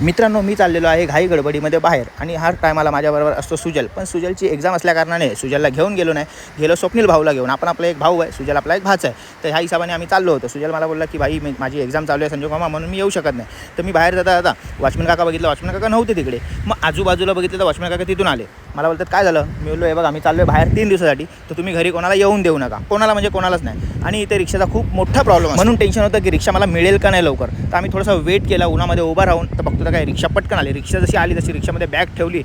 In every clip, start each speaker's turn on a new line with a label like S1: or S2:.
S1: मित्रांनो मी चाललेलो आहे घाई गडबडीमध्ये बाहेर आणि हा टायमाला माझ्याबरोबर असतो सुजल. पण सुजलची एक्झाम असल्याकारणाने सुजलला घेऊन गेलो नाही. गेलो स्वप्नील भाऊला घेऊन. आपण आपला एक भाऊ आहे सुजल आपला एक भाच आहे. तर ह्या हिशोबाने आम्ही चाललो होतो. सुजल मला बोलला की भाई मी माझी एक्झाम चालू आहे संजय मामा म्हणून मी येऊ शकत नाही. तर मी बाहेर जाता जाता वॉचमॅन काका बघितलं. वॉचमॅन काका नव्हते तिकडे. मग आजूबाजूला बघितलं तर वॉचमॅन काका तिथून आले. मला बोलतात काय झालं? मी बोललो हे बघा आम्ही चाललो आहे बाहेर तीन दिवसासाठी. तर तुम्ही घरी कोणाला येऊन देऊ नका. कोणाला म्हणजे कोणालाच नाही. आणि इथे रिक्षाचा खूप मोठा प्रॉब्लेम म्हणून टेन्शन होतं की रिक्षा मला मिळेल का नाही लवकर. तर आम्ही थोडासा वेट केला उन्हामध्ये उभा राहून. तर बघतो तर काय रिक्षा पटकन आली. रिक्षा जशी आली तशी रिक्षामध्ये बॅग ठेवली.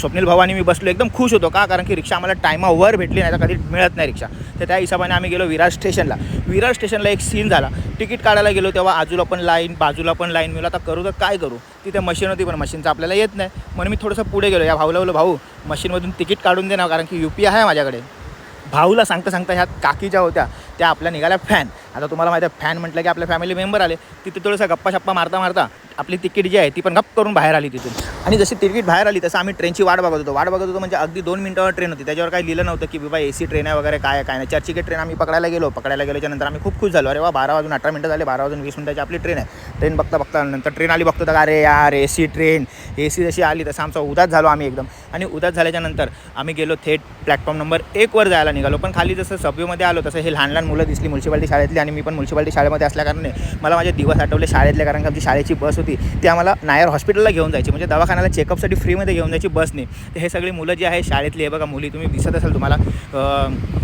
S1: स्वप्नील भाऊ आणि मी बसलो. एकदम खुश होतो. का? कारण की रिक्षा आम्हाला टायमावर भेटली नाही तर कधी मिळत नाही रिक्षा. तर त्या हिशोबाने आम्ही गेलो विरार स्टेशनला विरार स्टेशनला एक सीन झाला. तिकीट काढायला गेलो तेव्हा आजूला पण लाईन बाजूला पण लाईन मिळू आता करू तर काय करू? तिथे मशीन होती पण मशीनचं आपल्याला येत नाही. म्हणून मी थोडंसं पुढे गेलो. या भाऊला बोलो भाऊ मशीनमधून तिकीट काढून दे ना कारण की यू पी आहे माझ्याकडे. भाऊला सांगता सांगता ह्या काकी ज्या होत्या त्या आपल्या निघाल्या फॅन आता तुम्हाला माहिती आहे फॅन म्हटलं की आपल्या फॅमिली मेंबर आले. तिथे थोडंसं गप्पा शप्पा मारता मारता आपली तिकीट जी आहे ती पण गप्प करून बाहेर आली तिथून. आणि जशी तिकीट बाहेर आली तसं आम्ही ट्रेनची वाट बघत होतो. वाट बघत होतो म्हणजे अगदी दोन मिनिटावर ट्रेन होती. त्याच्यावर काही लिहिलं नव्हतं की बाबा ए सी ट्रेन आहे वगैरे काय काय नाही. चर्चिकेट ट्रेन आम्ही पकडायला गेलो. पकडायला गेल्याच्यानंतर आम्ही खूप खुश झालो. अरे वा बारा वाजून अठरा मिनटं झाले. बारा वाजून वीस मिनिटाची आपली ट्रेन आहे. ट्रेन बघता बघता नंतर ट्रेन आली बघतो तर अरे यार A C train A C जशी आली तसं आमचा उदास झालो आम्ही एकदम. आणि उदास झाल्याच्यानंतर आम्ही गेलो थेट प्लॅटफॉर्म नंबर एकवर जायला निघालो. पण खाली जसं सबवेमध्ये आलो तसं हे लहान लहान मुलं दिसली म्युन्सिपाल्टी शाळेतली आणि मी पण म्युन्सिपाल्टी शाळेमध्ये असल्याकारणे मला माझे दिवस आठवले शाळेतले कारण की आमची शाळेची बस होती ती आम्हाला नायर हॉस्पिटलला घेऊन जायची. म्हणजे दवाखान्याला चेकअपसाठी फ्रीमध्ये घेऊन जायची बस नाही तर हे सगळी मुलं जी आहे शाळेतली हे बघा मुली तुम्ही दिसत असाल तुम्हाला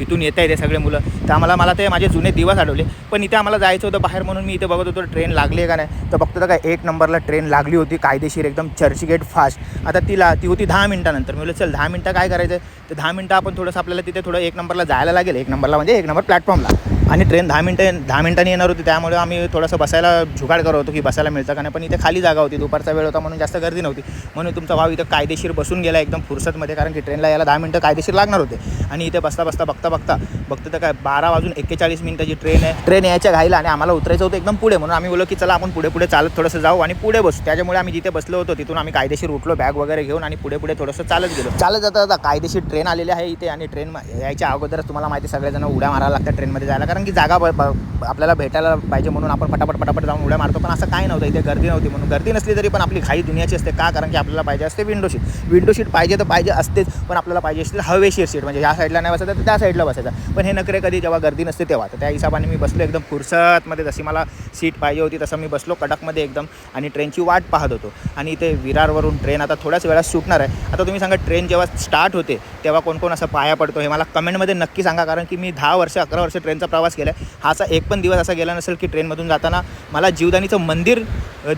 S1: इथून येत आहे ते सगळे मुलं. तर आम्हाला मला ते माझे जुने दिवस आठवले. पण इथे आम्हाला जायचं होतं बाहेर म्हणून मी इथे बघत होतो ट्रेन लागली आहे का नाही? तर बघतो तर काय एक नंबरला ट्रेन लागली होती कायदेशीर एकदम चर्चगेट फास्ट आता तिला ती होती दहा मिनिटानंतर. मी बोललो चल दहा मिनटं काय करायचं तर दहा मिनटं आपण थोडंसं आपल्याला तिथे थोडं एक नंबरला जायला लागेल. एक नंबरला म्हणजे एक नंबर प्लॅटफॉर्मला आणि ट्रेन दहा मिनटं दहा मिनटांनी येणार होती. त्यामुळे आम्ही थोडंसं बसायला झुगाड करत होतो की बसायला मिळतं का नाही. पण इथे खाली जागा होती. दुपारचा वेळ होता म्हणून जास्त गर्दी नव्हती. म्हणून तुमचा भाव इथं कायदेशीर बसून गेला एकदम फुरसतमध्ये. कारण की ट्रेनला यायला दहा मिनटं कायदेशीर लागणार होते. आणि इथे बसता बसता बघता बघता फक्त तर काय बारा वाजून एक्केचाळीस मिनिटाची ट्रेन आहे. ट्रेन यायच्या घाईला आणि आम्हाला उतरायचं होतं एकदम पुढे म्हणून आम्ही बोललो की चला आपण पुढे पुढे चालत थोडंसं जाऊ आणि पुढे बसू. त्याच्यामुळे आम्ही जिथे बसलो होतो तिथून आम्ही कायदेशीर उठलो बॅग वगैरे घेऊन आणि पुढे पुढे थोडंसं चालत गेलो. चालत जाता जाता कायदेशीर ट्रेन आलेली आहे इथे आणि ट्रेन यायच्या अगोदरच तुम्हाला माहिती सगळेजण उड्या मारायला लागतात ट्रेनमध्ये जायला. कारण की जागा ब- ब- आपल्याला भेटायला पाहिजे म्हणून आपण पटापट पटापट जाऊन उड्या मारतो. पण असं काय नव्हतं. इथे गर्दी नव्हती म्हणून. गर्दी नसली तरी पण आपली घाई दुनियाची असते. का? कारण की आपल्याला पाहिजे असते विंडो शीट विंडो शीट पाहिजे तर पाहिजे असतेच पण आपल्याला पाहिजे असते हवेशीर सीट म्हणजे ह्या साईडला नाही बसायचं तर त्या साईडला बसायचं. पण हे नकरे कधी जेव्हा गर्दी नसते तेव्हा. तर त्या हिशोबाने मी बसलो एकदम फुरसतमध्ये. जशी मला सीट पाहिजे होती तसं मी बसलो कडकमध्ये एकदम आणि ट्रेनची वाट पाहत होतो. आणि इथे विरारवरून ट्रेन आता थोड्याच वेळात सुटणार आहे. आता तुम्ही सांगा ट्रेन जेव्हा स्टार्ट होते तेव्हा कोण कोण असं पाया पडतो हे मला कमेंटमध्ये नक्की सांगा. कारण की मी दहा वर्ष अकरा वर्ष ट्रेनचा प्रवास केला आहे हा असा एक पण दिवस असा गेला नसेल की ट्रेनमधून जाताना मला जीवदानीचं मंदिर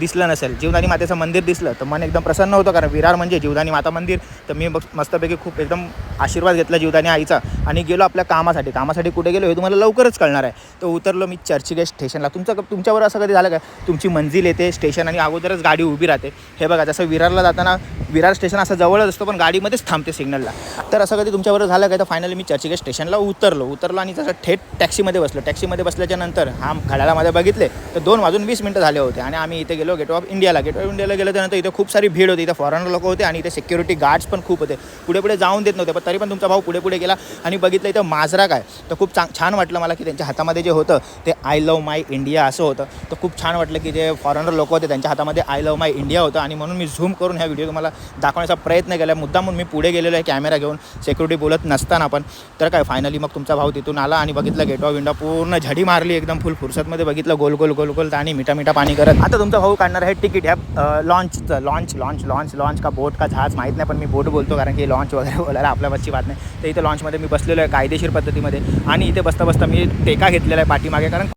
S1: दिसलं नसेल. जीवदानी मातेचं मंदिर दिसलं तर मन एकदम प्रसन्न होतं. कारण विरार म्हणजे जीवदानी माता मंदिर. तर मी बघ मस्तपैकी खूप एकदम आशीर्वाद घेतला जीवदानी आईचा. आणि गेलो आपल्या कामासाठी. कामासाठी कुठे गेलो हे तुम्हाला लवकरच कळणार आहे. तर उतरलो मी चर्चगेट स्टेशनला. तुमचं तुमच्यावर असं कधी झालं का? तुमची मंजिल येते स्टेशन आणि अगोदरच गाडी उभी राहते. हे बघा जसं विरारला जाताना विरार स्टेशन असं जवळच असतो पण गाडीमध्येच थांबते सिग्नलला. तर असं कधी तुमच्यावर झालं काय तर फायनली मी चर्चगेट स्टेशनला उतरलो. उतरलो आणि जसं थेट टॅक्सीमध्ये बसलो. टॅक्सीमध्ये बसल्याच्या नंतर हा घड्याळामध्ये बघितले तर दोन वाजून वीस मिनटं झाले होते आणि आम्ही इथे गेलो गेट ऑफ इंडियाला. गेट ऑफ इंडियाला गेलो त्यानंतर इथे खूप सारी भीड होती. इथे फॉरेनर लोक होते आणि इथे सिक्युरिटी गार्ड्स पण खूप होते. पुढे पुढे जाऊन देत नव्हते पण तरी पण तुमचा भाऊ पुढे पुढे गेला आणि बघितलं इथं माजरा काय तर खूप चांग छान वाटलं मला की त्यांच्या हातामध्ये जे होतं ते आय लव माय इंडिया असं होतं. तर खूप छान वाटलं की जे फॉरेनर लोक होते त्यांच्या हातामध्ये आय लव माय इंडिया होतं. आणि म्हणून मी झूम करून ह्या व्हिडिओ तुम्हाला दाखवण्याचा प्रयत्न केला. मुद्दा म्हणून मी पुढे गेलेलो आहे कॅमेरा घेऊन. सिक्युरिटी बोलत नसताना पण. तर काय फायनली मग तुमचा भाऊ तिथून आला आणि बघितलं गेट ऑफ पूर्ण झडी मारली एकदम फुल फुरसतमध्ये बघितलं गोल गोल गोल गोल आणि मिठा मिठा पाणी करत. आता तुमचा भाऊ काढणार आहे तिकीट ह्या लॉन्चचं लॉन्च लॉन्च लॉन्च लॉन्च का बोट का जहाज माहीत नाही पण मी बोट बोलतो कारण की लॉन्च वगैरे बोलायला आपल्या बसची बात नाही. तर इथं लॉन्चमध्ये मी बसलेलो आहे. कायदेशीर पद्धती पद्धतीमध्ये आणि इथे बसता बसता मी टेका घेतलेला आहे पाठीमागे कारण